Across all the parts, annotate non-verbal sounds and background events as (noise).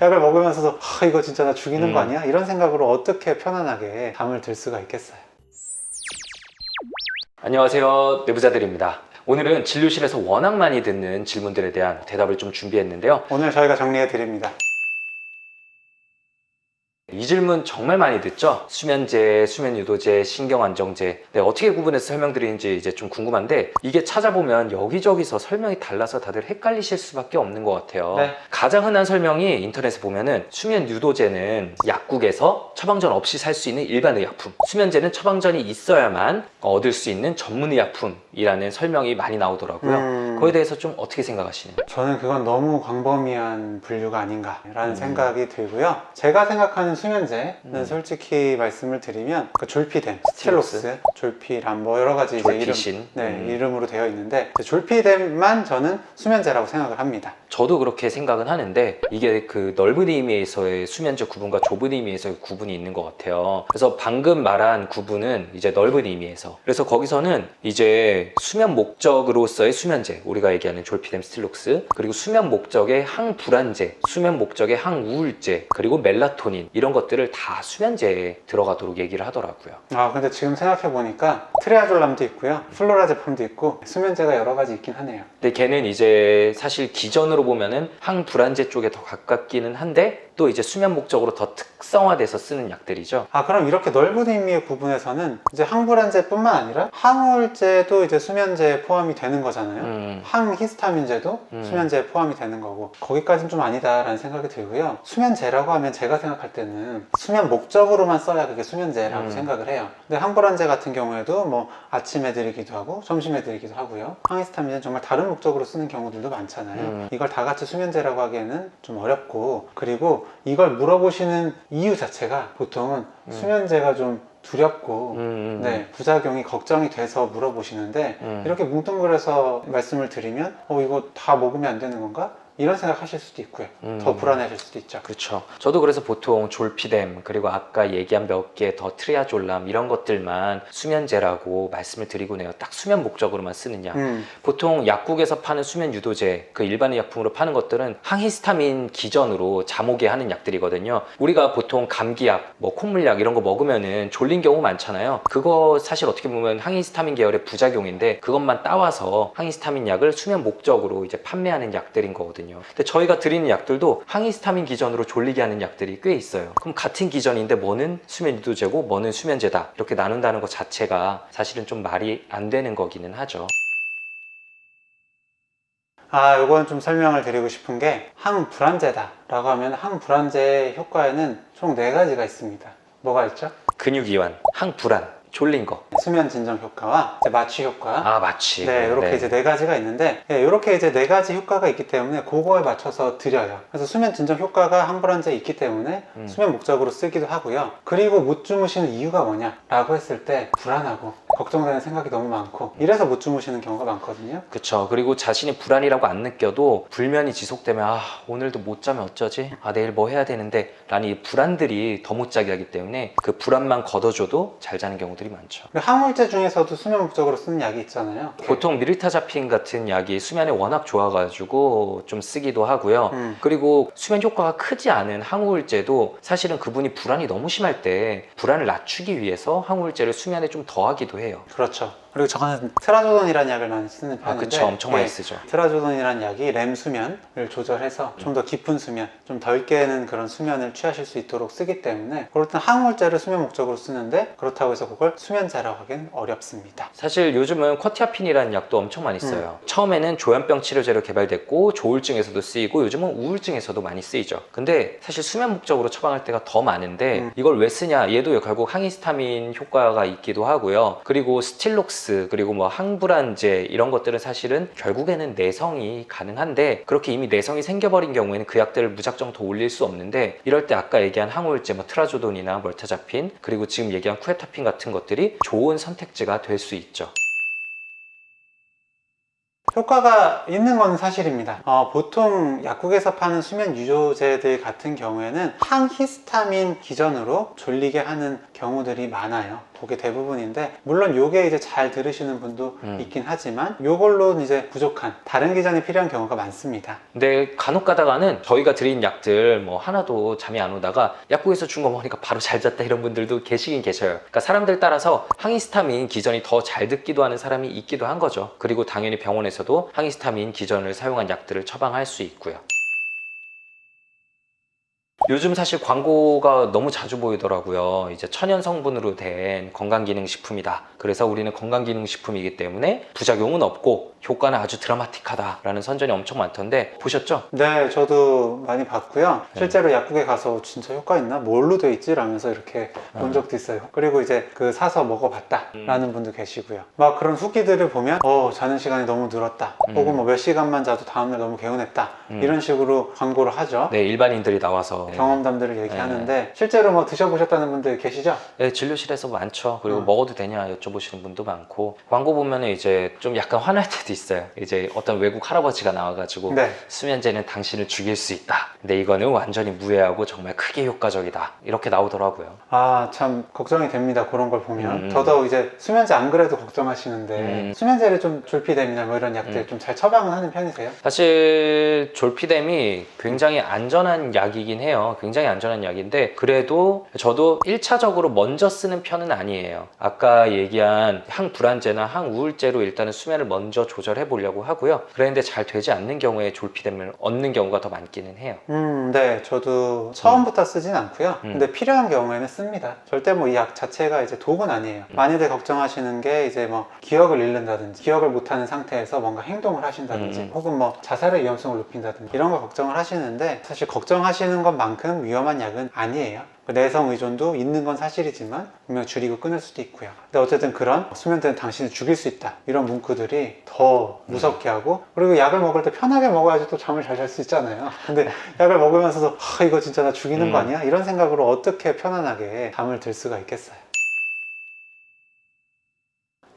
약을 먹으면서도 아, 이거 진짜 나 죽이는 음. 거 아니야? 이런 생각으로 어떻게 편안하게 잠을 들 수가 있겠어요. 안녕하세요. 내부자들입니다. 오늘은 진료실에서 워낙 많이 듣는 질문들에 대한 대답을 좀 준비했는데요. 오늘 저희가 정리해 드립니다. 이 질문 정말 많이 듣죠? 수면제, 수면유도제, 신경안정제. 네, 어떻게 구분해서 설명드리는지 이제 좀 궁금한데 이게 찾아보면 여기저기서 설명이 달라서 다들 헷갈리실 수밖에 없는 것 같아요. 네. 가장 흔한 설명이 인터넷에 보면은 수면유도제는 약국에서 처방전 없이 살 수 있는 일반 의약품. 수면제는 처방전이 있어야만 얻을 수 있는 전문 의약품이라는 설명이 많이 나오더라고요. 음, 그거에 대해서 좀 어떻게 생각하시나요? 저는 그건 너무 광범위한 분류가 아닌가라는 음. 생각이 들고요. 제가 생각하는 수면제는 음. 솔직히 말씀을 드리면 그 졸피뎀, 스틸록스. 졸피람 뭐 여러 가지 이제 이름, 졸피신. 네, 음. 이름으로 되어 있는데 그 졸피뎀만 저는 수면제라고 생각을 합니다. 저도 그렇게 생각은 하는데 이게 그 넓은 의미에서의 수면제 구분과 좁은 의미에서의 구분이 있는 것 같아요. 그래서 방금 말한 구분은 이제 넓은 의미에서. 그래서 거기서는 이제 수면 목적으로서의 수면제, 우리가 얘기하는 졸피뎀 스틸록스, 그리고 수면 목적의 항불안제, 수면 목적의 항우울제, 그리고 멜라토닌 이런 것들을 다 수면제에 들어가도록 얘기를 하더라고요. 아 근데 지금 생각해 보니까 트레아졸람도 있고요, 플로라 제품도 있고 수면제가 여러 가지 있긴 하네요. 근데 걔는 이제 사실 기전으로 보면은 항불안제 쪽에 더 가깝기는 한데 또 이제 수면 목적으로 더 특성화돼서 쓰는 약들이죠. 아 그럼 이렇게 넓은 의미의 구분에서는 이제 항불안제뿐만 아니라 항우울제도 이제 수면제에 포함이 되는 거잖아요. 음, 항히스타민제도 음. 수면제에 포함이 되는 거고 거기까지는 좀 아니다라는 생각이 들고요 수면제라고 하면 제가 생각할 때는 수면 목적으로만 써야 그게 수면제라고 음. 생각을 해요 근데 항불안제 같은 경우에도 뭐 아침에 드리기도 하고 점심에 드리기도 하고요 항히스타민제는 정말 다른 목적으로 쓰는 경우들도 많잖아요 음. 이걸 다 같이 수면제라고 하기에는 좀 어렵고 그리고 이걸 물어보시는 이유 자체가 보통은 음. 수면제가 좀 두렵고 음, 음, 네, 부작용이 걱정이 돼서 물어보시는데 음. 이렇게 뭉뚱그려서 말씀을 드리면 어 이거 다 먹으면 안 되는 건가? 이런 생각하실 수도 있고요. 음. 더 불안해하실 수도 있죠. 그렇죠. 저도 그래서 보통 졸피뎀 그리고 아까 얘기한 몇 개 더 트리아졸람 이런 것들만 수면제라고 말씀을 드리고 내요. 딱 수면 목적으로만 쓰는 약. 음, 보통 약국에서 파는 수면 유도제, 그 일반 의약품으로 파는 것들은 항히스타민 기전으로 잠오게 하는 약들이거든요. 우리가 보통 감기약, 뭐 콧물약 이런 거 먹으면은 졸린 경우 많잖아요. 그거 사실 어떻게 보면 항히스타민 계열의 부작용인데 그것만 따와서 항히스타민 약을 수면 목적으로 이제 판매하는 약들인 거거든요. 근데 저희가 드리는 약들도 항히스타민 기전으로 졸리게 하는 약들이 꽤 있어요. 그럼 같은 기전인데 뭐는 수면 유도제고 뭐는 수면제다. 이렇게 나눈다는 것 자체가 사실은 좀 말이 안 되는 거기는 하죠. 아, 요건 좀 설명을 드리고 싶은 게 항불안제다 라고 하면 항불안제의 효과에는 총 네 가지가 있습니다. 뭐가 있죠? 근육이완, 항불안, 졸린 거. 수면 진정 효과와 이제 마취 효과. 아 마취. 네, 이렇게 네. 이제 네 가지가 있는데, 네, 이렇게 이제 네 가지 효과가 있기 때문에 그거에 맞춰서 드려요. 그래서 수면 진정 효과가 항불안제에 있기 때문에 음. 수면 목적으로 쓰기도 하고요. 그리고 못 주무시는 이유가 뭐냐라고 했을 때 불안하고 걱정되는 생각이 너무 많고 이래서 못 주무시는 경우가 많거든요. 그쵸. 그리고 자신이 불안이라고 안 느껴도 불면이 지속되면 아 오늘도 못 자면 어쩌지? 아 내일 뭐 해야 되는데? 라는 이 불안들이 더 못 자게 하기 때문에 그 불안만 걷어줘도 잘 자는 경우 들이 많죠. 항우울제 중에서도 수면 목적으로 쓰는 약이 있잖아요. 보통 미르타자핀 같은 약이 수면에 워낙 좋아가지고 좀 쓰기도 하고요. 음. 그리고 수면 효과가 크지 않은 항우울제도 사실은 그분이 불안이 너무 심할 때 불안을 낮추기 위해서 항우울제를 수면에 좀 더하기도 해요. 그렇죠. 그리고 저는 트라조돈이라는 약을 많이 쓰는 편인데 아, 그쵸. 엄청 많이 예, 쓰죠. 트라조돈이라는 약이 렘 수면을 조절해서 좀 더 깊은 수면, 좀 덜 깨는 그런 수면을 취하실 수 있도록 쓰기 때문에 그럴 땐 항우울제를 수면 목적으로 쓰는데 그렇다고 해서 그걸 수면제라고 하기는 어렵습니다. 사실 요즘은 쿼티아핀이라는 약도 엄청 많이 써요. 처음에는 조현병 치료제로 개발됐고 조울증에서도 쓰이고 요즘은 우울증에서도 많이 쓰이죠. 근데 사실 수면 목적으로 처방할 때가 더 많은데 음. 이걸 왜 쓰냐? 얘도 결국 항히스타민 효과가 있기도 하고요. 그리고 스틸록스 그리고 뭐 항불안제 이런 것들은 사실은 결국에는 내성이 가능한데 그렇게 이미 내성이 생겨버린 경우에는 그 약들을 무작정 더 올릴 수 없는데 이럴 때 아까 얘기한 항우울제 뭐 트라조돈이나 멀타자핀 그리고 지금 얘기한 쿠에타핀 같은 것들이 좋은 선택지가 될 수 있죠. 효과가 있는 건 사실입니다. 어, 보통 약국에서 파는 수면 유도제들 같은 경우에는 항히스타민 기전으로 졸리게 하는 경우들이 많아요. 그게 대부분인데 물론 요게 이제 잘 들으시는 분도 음. 있긴 하지만 요걸로 이제 부족한 다른 기전이 필요한 경우가 많습니다. 근데 간혹 가다가는 저희가 드린 약들 뭐 하나도 잠이 안 오다가 약국에서 준 거 먹으니까 바로 잘 잤다 이런 분들도 계시긴 계셔요. 그러니까 사람들 따라서 항히스타민 기전이 더 잘 듣기도 하는 사람이 있기도 한 거죠. 그리고 당연히 병원에서도 항히스타민 기전을 사용한 약들을 처방할 수 있고요. 요즘 사실 광고가 너무 자주 보이더라고요. 이제 천연 성분으로 된 건강기능식품이다. 그래서 우리는 건강기능식품이기 때문에 부작용은 없고 효과는 아주 드라마틱하다라는 선전이 엄청 많던데 보셨죠? 네, 저도 많이 봤고요. 네. 실제로 약국에 가서 진짜 효과 있나? 뭘로 돼 있지? 라면서 이렇게 본 음. 적도 있어요. 그리고 이제 그 사서 먹어봤다. 음. 라는 분도 계시고요. 막 그런 후기들을 보면, 어, 자는 시간이 너무 늘었다. 음. 혹은 뭐 몇 시간만 자도 다음날 너무 개운했다. 음. 이런 식으로 광고를 하죠. 네, 일반인들이 나와서 경험담들을 얘기하는데, 실제로 뭐 드셔보셨다는 분들 계시죠? 네, 진료실에서 많죠. 그리고 음. 먹어도 되냐 여쭤보시는 분도 많고 광고 보면 이제 좀 약간 화날 때도 있어요. 이제 어떤 외국 할아버지가 나와가지고 네. 수면제는 당신을 죽일 수 있다. 근데 이거는 완전히 무해하고 정말 크게 효과적이다. 이렇게 나오더라고요. 아, 참, 걱정이 됩니다. 그런 걸 보면. 음. 더더욱 이제 수면제 안 그래도 걱정하시는데, 음. 수면제를 좀 졸피뎀이나 뭐 이런 약들 음. 좀 잘 처방은 하는 편이세요? 사실 졸피뎀이 굉장히 안전한 약이긴 해요. 굉장히 안전한 약인데 그래도 저도 1차적으로 먼저 쓰는 편은 아니에요. 아까 얘기한 항불안제나 항우울제로 일단은 수면을 먼저 조절해 보려고 하고요. 그랬는데 잘 되지 않는 경우에 졸피뎀을 얻는 경우가 더 많기는 해요. 음, 네. 저도 처음부터 쓰진 않고요. 음. 근데 필요한 경우에는 씁니다. 절대 뭐 이 약 자체가 이제 독은 아니에요. 음. 많이들 걱정하시는 게 이제 뭐 기억을 잃는다든지 기억을 못하는 상태에서 뭔가 행동을 하신다든지 음. 혹은 뭐 자살의 위험성을 높인다든지 이런 거 걱정을 하시는데 사실 걱정하시는 것만 큼 위험한 약은 아니에요. 그 내성 의존도 있는 건 사실이지만 분명 줄이고 끊을 수도 있고요. 근데 어쨌든 그런 수면제는 당신을 죽일 수 있다. 이런 문구들이 더 무섭게 하고 그리고 약을 먹을 때 편하게 먹어야지 또 잠을 잘 잘 수 있잖아요. (laughs) 근데 약을 먹으면서도 아, 이거 진짜 나 죽이는 거 음. 아니야? 이런 생각으로 어떻게 편안하게 잠을 들 수가 있겠어요.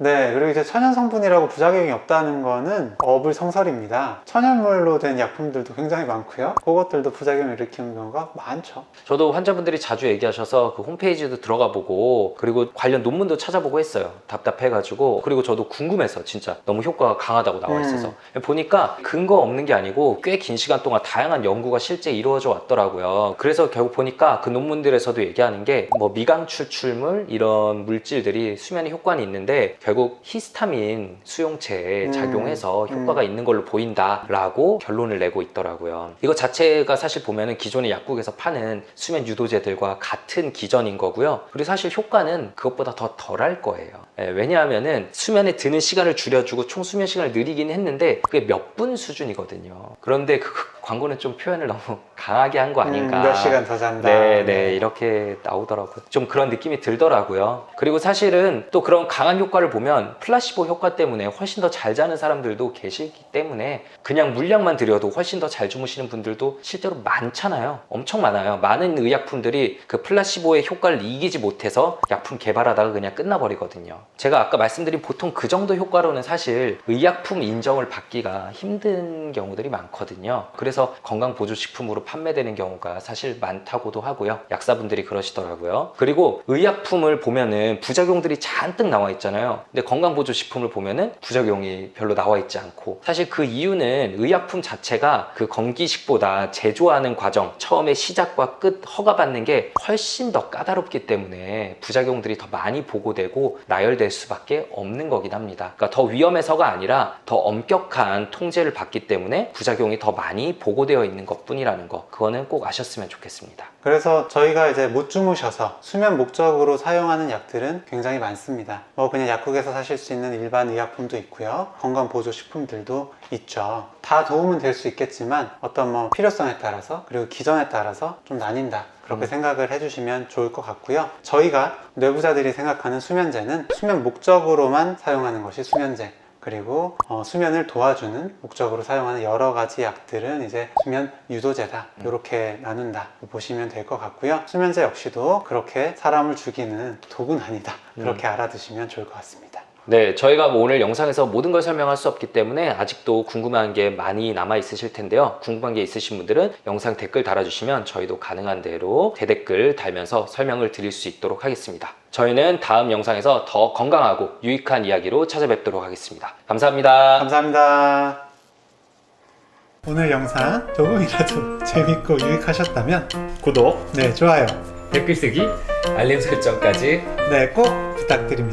네, 그리고 이제 천연 성분이라고 부작용이 없다는 거는 어불 성설입니다. 천연물로 된 약품들도 굉장히 많고요. 그것들도 부작용을 일으키는 경우가 많죠. 저도 환자분들이 자주 얘기하셔서 그 홈페이지도 들어가 보고 그리고 관련 논문도 찾아보고 했어요. 답답해가지고 그리고 저도 궁금해서 진짜 너무 효과가 강하다고 나와 있어서 보니까 근거 없는 게 아니고 꽤 긴 시간 동안 다양한 연구가 실제 이루어져 왔더라고요. 그래서 결국 보니까 그 논문들에서도 얘기하는 게 뭐 미강 추출물 이런 물질들이 수면에 효과는 있는데 결국 히스타민 수용체에 음. 작용해서 효과가 있는 걸로 보인다라고 결론을 내고 있더라고요. 이거 자체가 사실 보면은 기존의 약국에서 파는 수면 유도제들과 같은 기전인 거고요. 그리고 사실 효과는 그것보다 더 덜할 거예요. 예, 왜냐하면은 수면에 드는 시간을 줄여주고 총 수면 시간을 느리긴 했는데 그게 몇 분 수준이거든요. 그런데 그 광고는 좀 표현을 너무 (laughs) 강하게 한 거 아닌가. 음, 몇 시간 더 잔다. 네, 네, 이렇게 나오더라고요. 좀 그런 느낌이 들더라고요. 그리고 사실은 또 그런 강한 효과를 보면 플라시보 효과 때문에 훨씬 더 잘 자는 사람들도 계시기 때문에 그냥 물약만 들여도 훨씬 더 잘 주무시는 분들도 실제로 많잖아요. 엄청 많아요. 많은 의약품들이 그 플라시보의 효과를 이기지 못해서 약품 개발하다가 그냥 끝나버리거든요. 제가 아까 말씀드린 보통 그 정도 효과로는 사실 의약품 인정을 받기가 힘든 경우들이 많거든요. 그래서 건강 보조 식품으로 판매되는 경우가 사실 많다고도 하고요. 약사분들이 그러시더라고요. 그리고 의약품을 보면은 부작용들이 잔뜩 나와 있잖아요. 근데 건강 보조 식품을 보면은 부작용이 별로 나와 있지 않고 사실 그 이유는 의약품 자체가 그 건기식보다 제조하는 과정 처음에 시작과 끝 허가받는 게 훨씬 더 까다롭기 때문에 부작용들이 더 많이 보고되고 나열될 수밖에 없는 거긴 합니다. 그러니까 더 위험해서가 아니라 더 엄격한 통제를 받기 때문에 부작용이 더 많이 보 고되어 있는 것 뿐이라는 거 그거는 꼭 아셨으면 좋겠습니다. 그래서 저희가 이제 못 주무셔서 수면 목적으로 사용하는 약들은 굉장히 많습니다. 뭐 그냥 약국에서 사실 수 있는 일반 의약품도 있고요. 건강보조식품들도 있죠. 다 도움은 될 수 있겠지만 어떤 뭐 필요성에 따라서 그리고 기전에 따라서 좀 나뉜다. 그렇게 음. 생각을 해주시면 좋을 것 같고요. 저희가 뇌부자들이 생각하는 수면제는 수면 목적으로만 사용하는 것이 수면제. 그리고 어, 수면을 도와주는 목적으로 사용하는 여러 가지 약들은 이제 수면 유도제다. 이렇게 나눈다. 보시면 될 것 같고요. 수면제 역시도 그렇게 사람을 죽이는 독은 아니다. 그렇게 알아두시면 좋을 것 같습니다 네, 저희가 뭐 오늘 영상에서 모든 걸 설명할 수 없기 때문에 아직도 궁금한 게 많이 남아 있으실 텐데요. 궁금한 게 있으신 분들은 영상 댓글 달아주시면 저희도 가능한 대로 대댓글 달면서 설명을 드릴 수 있도록 하겠습니다. 저희는 다음 영상에서 더 건강하고 유익한 이야기로 찾아뵙도록 하겠습니다. 감사합니다. 감사합니다. 오늘 영상 조금이라도 (laughs) 재밌고 유익하셨다면 구독, 네, 좋아요. 댓글 쓰기 알림 설정까지 네, 꼭 부탁드립